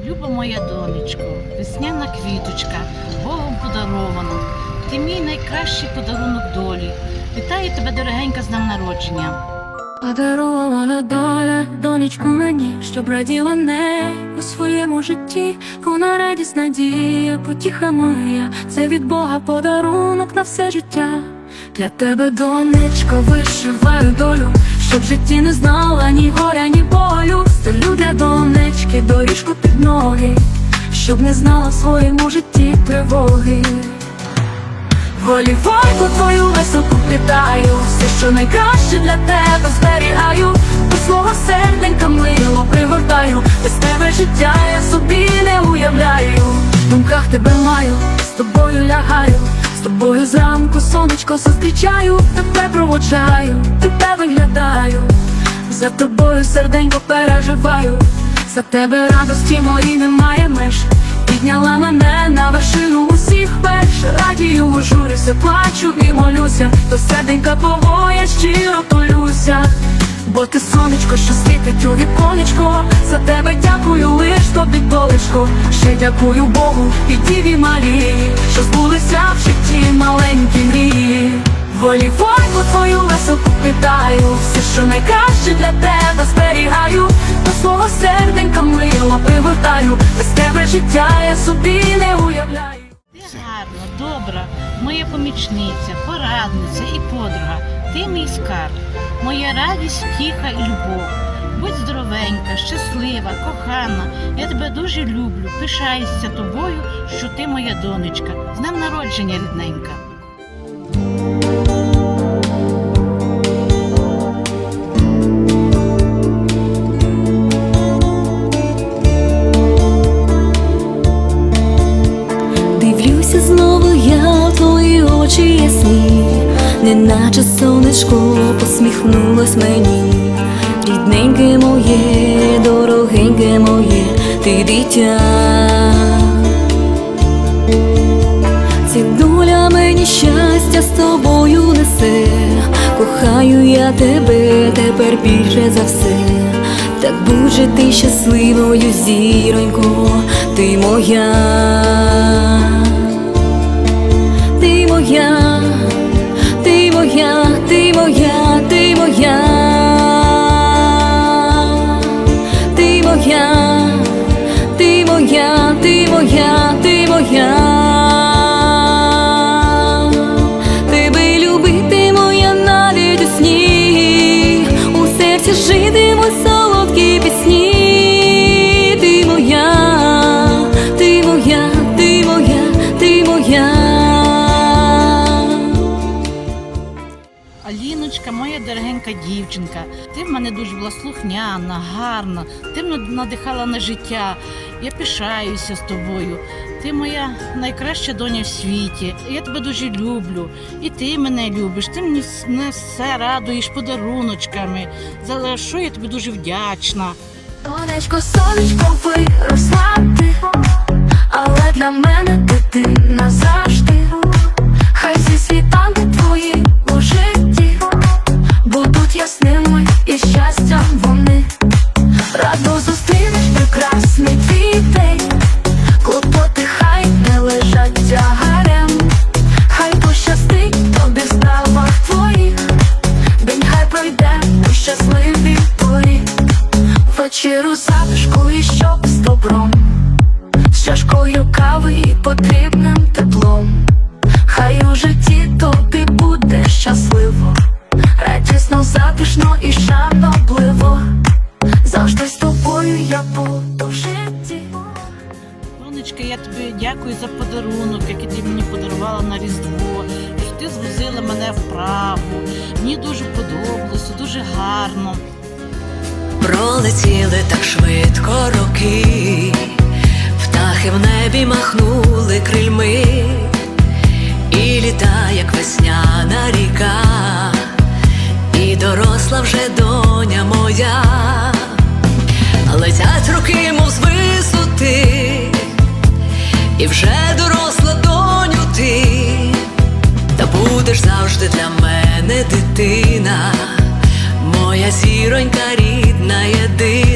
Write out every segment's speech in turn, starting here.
Люба моя донечко, весняна квіточка, Богом подарована. Ти мій найкращий подарунок долі. Вітаю тебе, дорогенька, з днем народження. Подарувала доля донечку мені, щоб раділа неї у своєму житті. Вона радість, надія, потіха моя. Це від Бога подарунок на все життя. Для тебе, донечко, вишиваю долю, щоб в житті не знала ні горя, ні болю. Стелю для донечки доріжку під ноги, щоб не знала в своєму житті тривоги. Волівайку твою високу питаю Все, що найкраще для тебе зберігаю. До свого серденька мило пригортаю. Без тебе життя я собі не уявляю. В думках тебе маю, з тобою лягаю З тобою зранку сонечко зустрічаю Тебе проводжаю, тебе виглядаю. За тобою серденько переживаю За тебе радості мої немає меж. Підняла мене на вершину усіх перш. Радію, журюся, плачу і молюся. До серденька твого я щиро полюся. Бо ти сонечко, що світить у віконечко. За тебе дякую лиш тобі долечко Ще дякую Богу і Діві Волівайку твою високу питаю Все, що найкраще для тебе зберігаю До свого серденька мило привертаю Без тебе життя я собі не уявляю Ти гарна, добра, моя помічниця, порадниця і подруга. Ти мій скарб, моя радість, втіха і любов. Будь здоровенька, щаслива, кохана. Я тебе дуже люблю, пишаюся тобою, що ти моя донечка. З днем народження, рідненька. Неначе сонечко посміхнулось мені, рідненьке моє, дорогеньке моє, ти дитя. Ці доля мені щастя з тобою несе, кохаю я тебе тепер більше за все. Так будь же ти щасливою, зіронько, ти моя, ти моя, моя, ти моя, моя дорогенька дівчинка, ти в мене дуже була слухняна, гарна, ти мене надихала на життя. Я пишаюся з тобою. Ти моя найкраща доня в світі. Я тебе дуже люблю. І ти мене любиш. Ти мені не все радуєш подаруночками. За що я тобі дуже вдячна. Сонечко, сонечко, виросла ти, але для мене дитина завжди. Хай всі світанки твої будуть ясними і щастям вони. Радо зустрінеш прекрасний твій день, клопоти хай не лежать тягарем, хай пощастить тобі в твоїх, день хай пройде у щасливій порі. Вечеру затишку і щоб з добром, з чашкою кави і потрібним дякую за подарунок, який ти мені подарувала на Різдво. Що ти звозила мене в Прагу. Мені дуже подобалося, дуже гарно. Пролетіли так швидко роки, птахи в небі махнули крильми, і літа, як весняна ріка, і доросла вже доня моя, летять роки,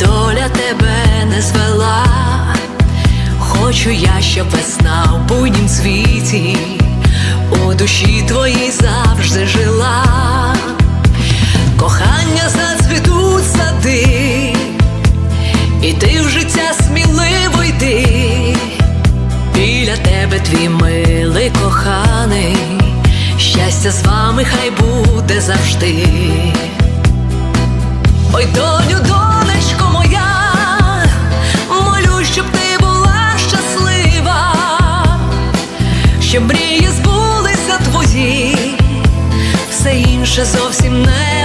Доля тебе не звела. Хочу я, щоб весна в буднім світі у душі твоїй завжди жила. Кохання зацвітуть сади, і ти в життя сміливо йди. Біля тебе твій милий коханий, щастя з вами хай буде завжди. Ой, доню, донечко щоб мрії збулися твої, все інше зовсім не